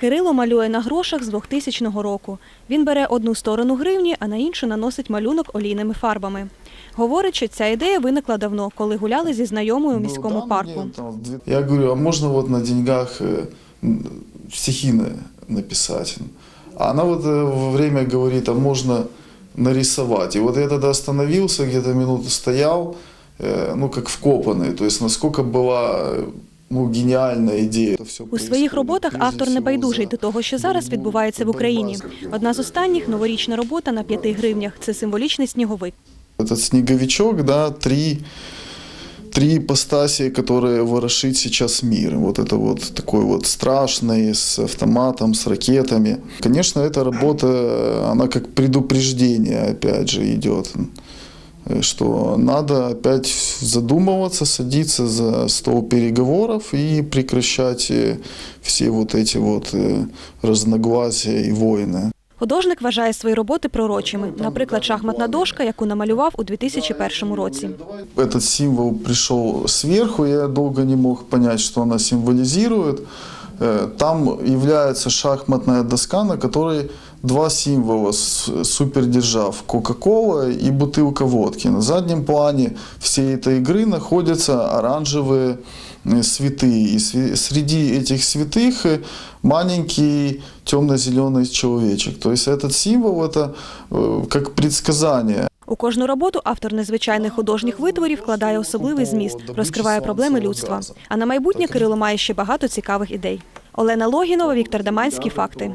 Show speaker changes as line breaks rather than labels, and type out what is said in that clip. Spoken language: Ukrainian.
Кирило малює на грошах з 2000 року. Він бере одну сторону гривні, а на іншу наносить малюнок олійними фарбами. Говорить, що ця ідея виникла давно, коли гуляли зі знайомою у
Ну,
міському
да,
парку.
мне там в две- Я говорю, а можно вот на деньгах э, м, стихи на- написать? А она вот э, во время говорит, а можно нарисовать. И вот я тогда остановился, где-то минуту стоял, э, ну как вкопанный, то есть насколько была э, ну, гениальная идея. Это всё
У своїх
происходит,
роботах
прежде
автор не
всего,
байдужий
за-
до того, що зараз
ну,
відбувається в
боротьба
Україні.
з каким-то
Одна з останніх новорічна робота на п'яти гривнях. Це символічний сніговик.
Этот снеговичок, да, три, три ипостаси, которые ворошит сейчас мир. Вот это вот такой вот страшный, с автоматом, с ракетами. Конечно, эта работа, она как предупреждение, опять же, идет э, что надо опять задумываться, садиться за стол переговоров и прекращать э, все вот эти вот э, разногласия и войны.
Художник вважає свої роботи пророчими. Наприклад, шахматна дошка, яку намалював у 2001 році.
Этот символ пришел сверху, я долго не мог понять, что она символизирует. Э, Там является шахматная доска, на которой два символа с- супердержав – Кока-Кола и бутылка водки. На заднем плане всей этой игры находятся оранжевые э, святые. И сви- среди этих святых э, маленький темно-зеленый человечек. То есть этот символ – это э, как предсказание.
У кожну роботу автор незвичайних художніх витворів вкладає особливий зміст, розкриває проблеми людства. А на майбутнє Кирило має ще багато цікавих ідей. Олена Логінова, Віктор Даманський. Факти.